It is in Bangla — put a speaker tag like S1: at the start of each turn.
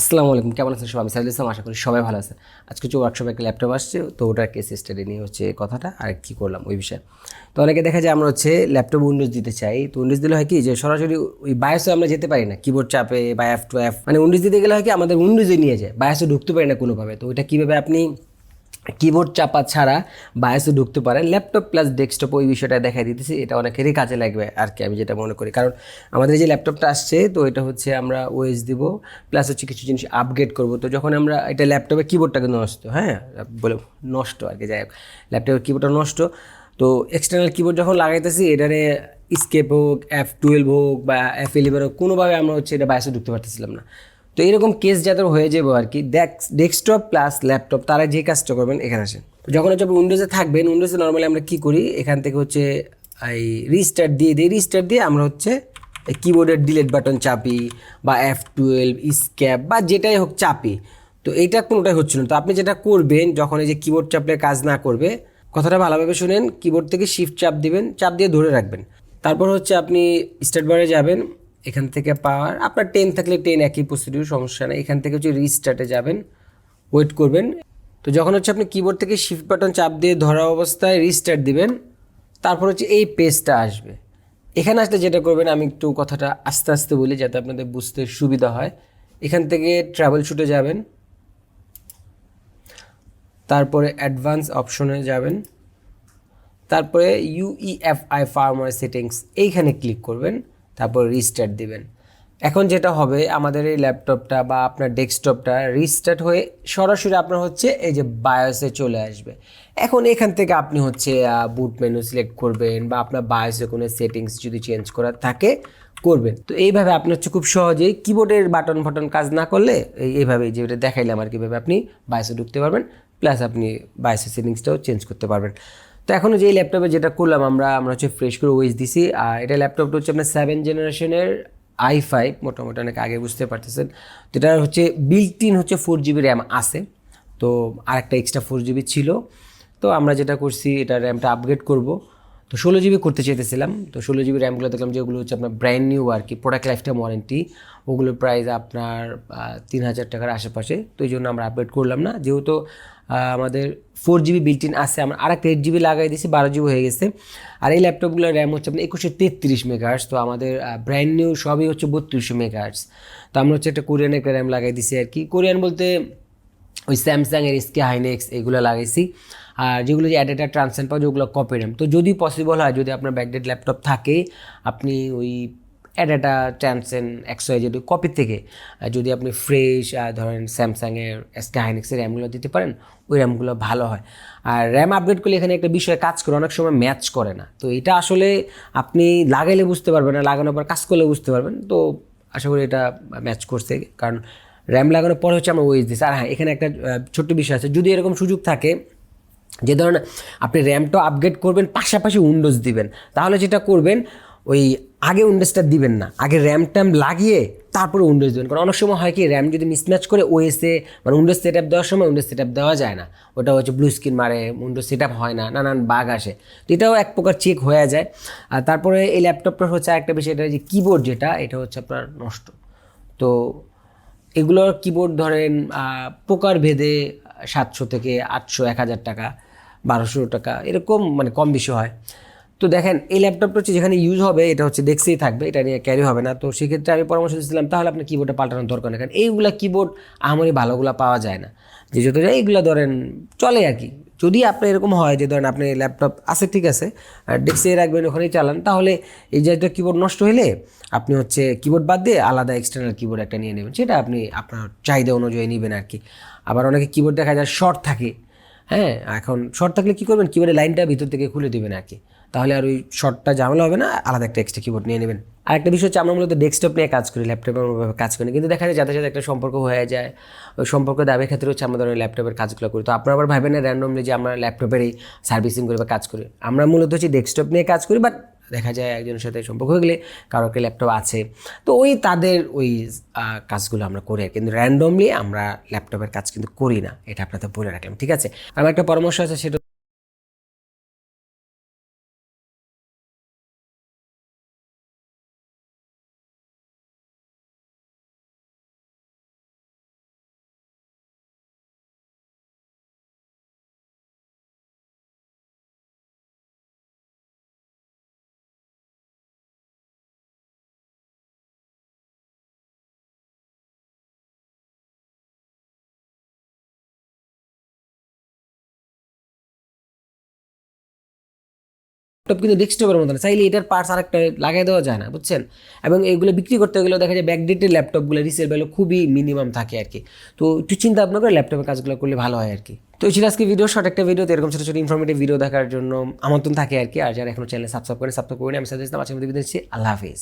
S1: আসসালামু আলাইকুম, কেমন আছেন সবাই? আমি সাইদুল ইসলাম, আশা করি সবাই ভালো আছে আজকে হচ্ছে ওয়ার্কশপে একটা ল্যাপটপ আসছে, তো ওটার কেস স্টাডি নিয়ে হচ্ছে কথাটা আর কী করলাম ওই বিষয়ে। তো অনেকে দেখা যায় আমরা হচ্ছে ল্যাপটপ উইন্ডোজ দিতে চাই, তো উইন্ডোজ দিলে হয় কি যে সরাসরি ওই বায়োসে আমরা যেতে পারি না কিবোর্ড চাপে বা অ্যাপ টু অ্যাপ মানে উইন্ডোজ দিতে গেলে হয় কি আমাদের উইন্ডোজে নিয়ে যায় বায়োসে ঢুকতে পারি না কোনোভাবে। তো ওইটা কীভাবে আপনি কিবোর্ড চাপা ছাড়া বায়োসে ঢুকতে পারেন ল্যাপটপ প্লাস ডেস্কটপ ওই বিষয়টা দেখাই দিতেছি, এটা অনেকেরই কাজে লাগবে আর কি, আমি যেটা মনে করি। কারণ আমাদের যে ল্যাপটপটা আসছে, তো এটা হচ্ছে আমরা ওএস দিব প্লাস হচ্ছে কিছু জিনিস আপগ্রেড করব। তো যখন আমরা এটা ল্যাপটপে কিবোর্ডটাকে নষ্ট হ্যাঁ বলে নষ্ট আর কি, যাই হোক ল্যাপটপের কিবোর্ডটা নষ্ট। তো এক্সটার্নাল কিবোর্ড যখন লাগাইতেছি, এটারে স্কেপ হোক এফ টুয়েলভ হোক বা এফ ইলেভেন হোক, কোনোভাবে আমরা হচ্ছে এটা বায়োসে ঢুকতে পারতেছিলাম না। তো এরকম কেস যাদের হয়ে যাব আর কি ডেস্কটপ প্লাস ল্যাপটপ তারা যে কাজটা করবেন, এখানে আসেন। যখন হচ্ছে আপনি উইন্ডোজে থাকবেন উইন্ডোজে নর্মালি আমরা কী করি? এখান থেকে হচ্ছে এই রিস্টার্ট দিয়ে দিই। রিস্টার্ট দিয়ে আমরা হচ্ছে কিবোর্ডের ডিলেট বাটন চাপি বা এফ টুয়েলভ স্ক্যাপ বা যেটাই হোক চাপি। তো এইটা কোনোটাই হচ্ছিল না। তো আপনি যেটা করবেন, যখন এই যে কিবোর্ড চাপলে কাজ না করবে, কথাটা ভালোভাবে শুনেন। কিবোর্ড থেকে শিফট চাপ দিবেন, চাপ দিয়ে ধরে রাখবেন। তারপর হচ্ছে আপনি স্টার্ট বারে যাবেন। এখান থেকে পাওয়ার, আপনার টেন থাকলে টেন একই প্রসিডিউর সমস্যা নেই। এখান থেকে হচ্ছে রিস্টার্টে যাবেন ওয়েট করবেন। তো যখন হচ্ছে আপনি কিবোর্ড থেকে শিফট বাটন চাপ দিয়ে ধরা অবস্থায় রিস্টার্ট দিবেন, তারপর হচ্ছে এই পেজটা আসবে। এখানে আসলে যেটা করবেন, আমি একটু কথাটা আস্তে আস্তে বলি যাতে আপনাদের বুঝতে সুবিধা হয়। এখান থেকে ট্রাভেল শুটে যাবেন। তারপরে অ্যাডভান্স অপশনে যাবেন। তারপরে ইউইএফআই ফার্মার সেটিংস এইখানে ক্লিক করবেন। তারপর রিস্টার্ট দিবেন। এখন যেটা হবে, আমাদের এই ল্যাপটপটা বা আপনার ডেস্কটপটা রিস্টার্ট হয়ে সরাসরি আপনার হচ্ছে এই যে বায়োসে চলে আসবে। এখন এখান থেকে আপনি হচ্ছে বুট মেনু সিলেক্ট করবেন বা আপনার বায়োসে কোনো সেটিংস যদি চেঞ্জ করার থাকে করবেন। তো এইভাবে আপনি হচ্ছে খুব সহজেই কিবোর্ডের বাটন ফাটন কাজ না করলে এই- এইভাবে যেটা দেখাইলাম আর কীভাবে আপনি বায়োসে ঢুকতে পারবেন প্লাস আপনি বায়োসের সেটিংসটাও চেঞ্জ করতে পারবেন। তো এখনও যে ল্যাপটপে যেটা করলাম, আমরা আমরা হচ্ছে ফ্রেশ করে ওয়েস দিছি। আর এটা ল্যাপটপটা হচ্ছে আপনার সেভেন জেনারেশনের আই ফাইভ মোটামুটি অনেক আগে বুঝতে পারতেছেন। তো এটার হচ্ছে বিল্ট ইন হচ্ছে ফোর জিবি র্যাম আছে। তো আর একটা এক্সট্রা ফোর জিবি ছিল। তো আমরা যেটা করছি, এটা র্যামটা আপগ্রেড করব। তো ষোলো জিবি করতে চাইতেছিলাম, তো ষোলো জিবি র্যামগুলো দেখলাম যেগুলো হচ্ছে আপনার ব্র্যান্ড নিউ আর কি প্রোডাক্ট লাইফ টাইম ওয়ারেন্টি ওগুলোর প্রাইস আপনার তিন হাজার টাকার আশেপাশে, তো এই জন্য আমরা আপডেট করলাম না। যেহেতু আমাদের ফোর জিবি বিল্টিন আছে, আমরা আরেকটা এইট জিবি লাগাই দিয়েছি, বারো জিবি হয়ে গেছে। আর এই ল্যাপটপগুলোর র্যাম হচ্ছে আপনার একুশে তেত্রিশ মেগাহার্স তো আমাদের ব্র্যান্ড নিউ সবই হচ্ছে বত্রিশশো মেগাহার্স তো আমরা হচ্ছে একটা কোরিয়ান একটা র্যাম লাগাই দিছি আর কি। কোরিয়ান বলতে ওই স্যামসাংয়ের এসকে হাইনেক্স এগুলো লাগাইছি। আর যেগুলো যে অ্যাডেটার ট্রান্সফার পাওয়া যেগুলো কপি র্যাম তো যদি পসিবল হয়, যদি আপনার ব্যাকডেড ল্যাপটপ থাকে, আপনি ওই অ্যাডাটা ট্রান্সেন একশো যদি কপি থেকে যদি আপনি ফ্রেশ ধরেন স্যামসাংয়ের এসকে হাইনেক্সের র্যামগুলো দিতে পারেন, ওই র্যামগুলো ভালো হয়। আর র্যাম আপগ্রেড করলে এখানে একটা বিষয় কাজ করে, অনেক সময় ম্যাচ করে না। তো এটা আসলে আপনি লাগাইলে বুঝতে পারবেন না লাগানোর পর কাজ করলে বুঝতে পারবেন। তো আশা করি এটা ম্যাচ করছে, কারণ র্যাম লাগানোর পর হচ্ছে আমরা ওয়েস দিচ্ছি আর হ্যাঁ এখানে একটা ছোট্ট বিষয় আছে। যদি এরকম সুযোগ থাকে যে ধরেন আপনি র্যামটা আপগ্রেড করবেন, পাশাপাশি উইন্ডোজ দিবেন, তাহলে যেটা করবেন, ওই আগে উইন্ডোজটা দিবেন না। আগে র্যাম ট্যাম লাগিয়ে তারপরে উইন্ডোজ দেবেন। কারণ অনেক সময় হয় কি, র্যাম যদি মিসম্যাচ করে ওএসে মানে উইন্ডোজ সেট আপ দেওয়ার সময় উইন্ডোজ সেট আপ দেওয়া যায় না। ওটা হচ্ছে ব্লু স্ক্রিন মারে উইন্ডোজ সেট আপ হয় না, নানান বাগ আসে। তো এটাও এক প্রকার চেক হয়ে যায়। আর তারপরে এই ল্যাপটপটার হচ্ছে একটা বিষয়, এটা যে কিবোর্ড যেটা, এটা হচ্ছে আপনার নষ্ট। তো এগুলোর কিবোর্ড ধরেন পোকার ভেদে সাতশো থেকে আটশো, এক হাজার টাকা, বারোশো টাকা, এরকম মানে কম বেশি হয়। তো দেখেন, এই ল্যাপটপটা হচ্ছে যেখানে ইউজ হবে, এটা হচ্ছে দেখতেই থাকবে, এটা নিয়ে ক্যারি হবে না। তো সেক্ষেত্রে আমি পরামর্শ দিয়েছিলাম, তাহলে আপনার কিবোর্ডটা পাল্টানোর দরকার নেই, কারণ এইগুলো কিবোর্ড আমারই ভালোগুলো পাওয়া যায় না। যে যত যায় এইগুলো ধরেন, চলে আর কি। যদি আপনার এরকম হয় যে ধরেন আপনি ল্যাপটপ আছে, ঠিক আছে ডেস্কে রাখবেন, ওখানেই চালান, তাহলে এই একটা কিবোর্ড নষ্ট হলে আপনি হচ্ছে কিবোর্ড বাদ দিয়ে আলাদা এক্সটার্নাল কিবোর্ড একটা নিয়ে নেবেন, সেটা আপনি আপনার চাহিদা অনুযায়ী নেবেন আর কি আবার অনেকে কিবোর্ড দেখা যায় শর্ট থাকে হ্যাঁ এখন শর্ট থাকলে কী করবেন? কিবোর্ডের লাইনটা ভিতর থেকে খুলে দেবেন আর কি। তাহলে আর ওই শর্টটা ঝামেলা হবে না, আলাদা একটা এক্সট্রা কিবোর্ড নিয়ে নেবেন। আর একটা বিষয় হচ্ছে আমরা মূলত ডেস্কটপ নিয়ে কাজ করি ল্যাপটপে আমরা কাজ করি কিন্তু দেখা যায় যাদের সাথে একটা সম্পর্ক হয়ে যায়, ওই সম্পর্ক দাবের ক্ষেত্রে হচ্ছে আমরা ধরেন ল্যাপটপের কাজগুলো করি। তো আপনারা আবার ভাবেন না র্যান্ডমলি যে আমরা ল্যাপটপের এই সার্ভিসিং করি বা কাজ করি। আমরা মূলত হচ্ছে ডেস্কটপ নিয়ে কাজ করি বাট দেখা যায় একজনের সাথে সম্পর্ক হয়ে গেলে কারও একটা ল্যাপটপ আছে তো ওই তাদের ওই কাজগুলো আমরা করি আর। কিন্তু র্যান্ডমলি আমরা ল্যাপটপের কাজ কিন্তু করি না, এটা আপনাদের বলে রাখলাম, ঠিক আছে আমার একটা পরামর্শ আছে, সেটা ল্যাপটপ কিন্তু ডেস্কটপের মতো না চাইলে এটার পার্টস আরেকটা লাগাই দেওয়া যায় না, বুঝছেন? এবং এগুলো বিক্রি করতে গেলেও দেখা যায় ব্যাকডেটেড ল্যাপটপগুলো রিসেল ভ্যালু খুবই মিনিমাম থাকে আর কি। তো একটু চিন্তা ভাবনা করে ল্যাপটপের কাজগুলো করলে ভালো হয় আর কি। তো এই ছিল আজকে ভিডিও শর্ট একটা ভিডিও এরকম ছোটো ছোটো ইনফরমেটিভ ভিডিও দেখার জন্য আমন্ত্রণ থাকে আর কি। আর যারা এখনও চ্যানেল সাবস্ক্রাইব করে সাবস্ক্রাইব করে আমি সাজেস্ট আমার মধ্যে আল্লাহ হাফিজ।